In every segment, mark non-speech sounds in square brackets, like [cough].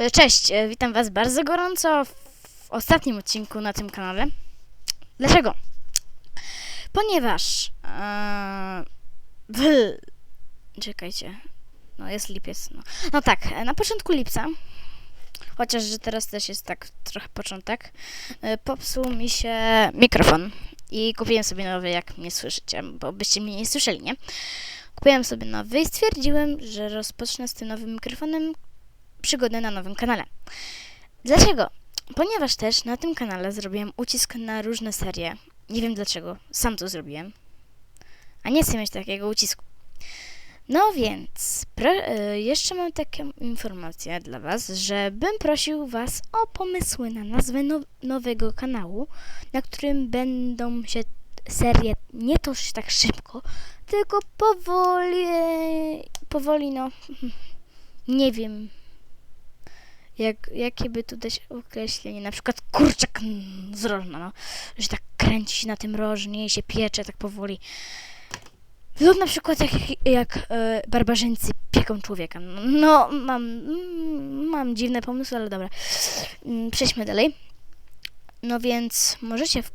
E, Cześć, e, witam Was bardzo gorąco w ostatnim odcinku na tym kanale. Dlaczego? Ponieważ. E, w, czekajcie. No, jest lipiec. No. no tak, e, na początku lipca. Chociaż, że teraz też jest tak trochę początek. Popsuł mi się mikrofon. I kupiłem sobie nowy, jak mnie słyszycie, bo byście mnie nie słyszeli, nie? Kupiłem sobie nowy i stwierdziłem, że rozpocznę z tym nowym mikrofonem przygodę na nowym kanale. Dlaczego? Ponieważ też na tym kanale zrobiłem ucisk na różne serie. Nie wiem dlaczego, sam to zrobiłem. A nie chcę mieć takiego ucisku. No więc, y, jeszcze mam taką informację dla Was, że bym prosił Was o pomysły na nazwę now, nowego kanału, na którym będą się serie nie to już tak szybko, tylko powoli, powoli no, [laughs] nie wiem, jak, jakie by tu dać określenie, na przykład kurczak z rożna, no, że tak kręci się na tym rożnie i się piecze tak powoli. Lub na przykład jak, jak e, barbarzyńcy pieką człowieka. No, mam, mam dziwne pomysły, ale dobra. Mm, Przejdźmy dalej. No więc możecie, w,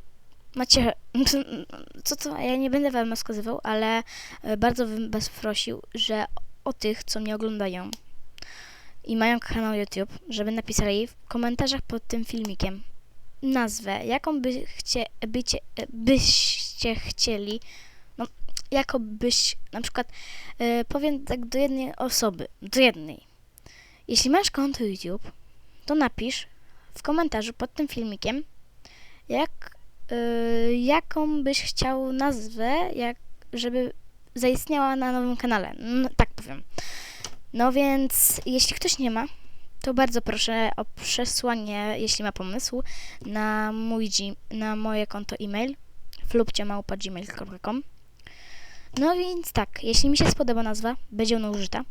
macie, [laughs] co to, ja nie będę wam rozkazywał, ale e, bardzo bym was prosił, że o tych, co mnie oglądają, i mają kanał YouTube, żeby napisali w komentarzach pod tym filmikiem nazwę, jaką by chcie, bycie, byście chcieli, no, jako byś, na przykład, e, powiem tak do jednej osoby, do jednej. Jeśli masz konto YouTube, to napisz w komentarzu pod tym filmikiem, jak, e, jaką byś chciał nazwę, jak, żeby zaistniała na nowym kanale. No, tak powiem. No więc, jeśli ktoś nie ma, to bardzo proszę o przesłanie, jeśli ma pomysł, na, mój, na moje konto e-mail flupciamałpa.gmail.com No więc tak, jeśli mi się spodoba nazwa, będzie ona użyta.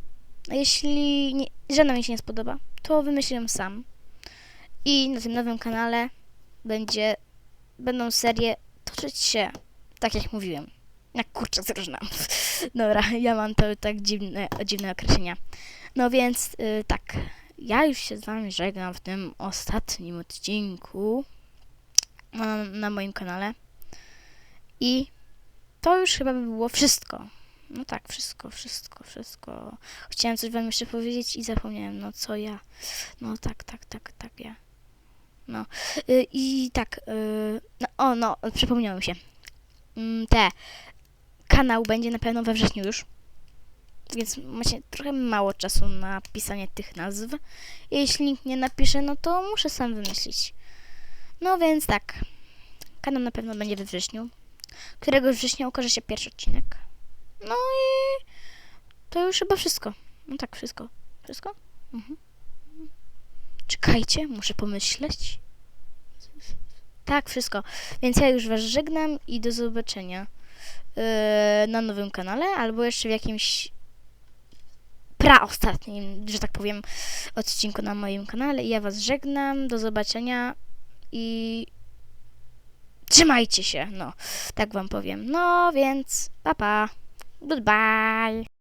A jeśli nie, żadna mi się nie spodoba, to wymyślę sam. I na tym nowym kanale będzie, będą serie toczyć się, tak jak mówiłem. Jak kurczę zróżna. [laughs] Dobra, ja mam to tak dziwne, dziwne określenia. No więc y, tak, ja już się z wami żegnam w tym ostatnim odcinku na, na moim kanale. I to już chyba by było wszystko. No tak, wszystko, wszystko, wszystko. Chciałem coś wam jeszcze powiedzieć i zapomniałem, no co ja. No tak, tak, tak, tak, ja. No. Y, I tak, y, no, o no, przypomniałem się. Mm, te kanał będzie na pewno we wrześniu już. Więc macie trochę mało czasu na pisanie tych nazw. Jeśli nikt nie napisze, no to muszę sam wymyślić. No więc tak. Kanał na pewno będzie we wrześniu. Którego września ukaże się pierwszy odcinek. No i to już chyba wszystko. No tak, wszystko. Wszystko? Mhm. Czekajcie, muszę pomyśleć. Tak, wszystko. Więc ja już was żegnam i do zobaczenia na nowym kanale, albo jeszcze w jakimś praostatnim, że tak powiem, odcinku na moim kanale. I ja was żegnam, do zobaczenia i trzymajcie się, no, tak wam powiem. No, więc pa pa, goodbye.